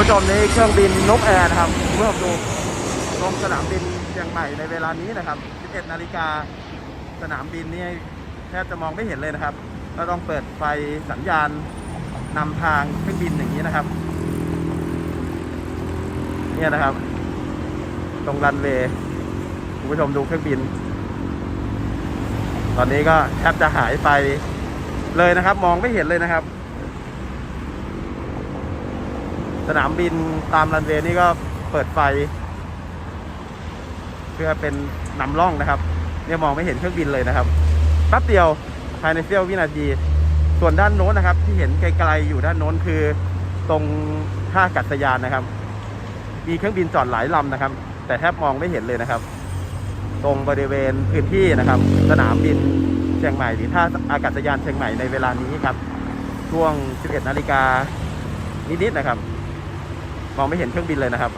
ผู้ชมนี่เครื่องบินนกแอร์นะครับเมื่อผมดูลงสนามบินเชียงใหม่ในเวลานี้นะครับ 11 นาฬิกาสนามบินนี่แทบจะมองไม่เห็นเลยนะครับก็ต้องเปิดไฟสัญญาณนำทางเครื่องบินอย่างนี้นะครับ เนี่ยนะครับ ตรงรันเวย์คุณผู้ชมดูเครื่องบิน ตอนนี้ก็แทบจะหายไปเลยนะครับ มองไม่เห็นเลยนะครับ สนามบินตามรันเวย์นี่ก็เปิดไฟ เพื่อเป็นนำร่องนะครับ เนี่ยมองไม่เห็นเครื่องบินเลยนะครับแป๊บเดียวภายในเสี้ยววินาที ส่วนด้านโน้นนะครับ ที่เห็นไกลๆอยู่ด้านโน้นคือตรงท่าอากาศยานนะครับ มีเครื่องบินจอดหลายลำนะครับ แต่แทบมองไม่เห็นเลยนะครับ ตรงบริเวณพื้นที่นะครับ สนามบินเชียงใหม่หรือท่าอากาศยานเชียงใหม่ในเวลานี้ครับ ช่วง 11 นาฬิกานิดๆนะครับ มองไม่เห็นเครื่องบินเลยนะครับ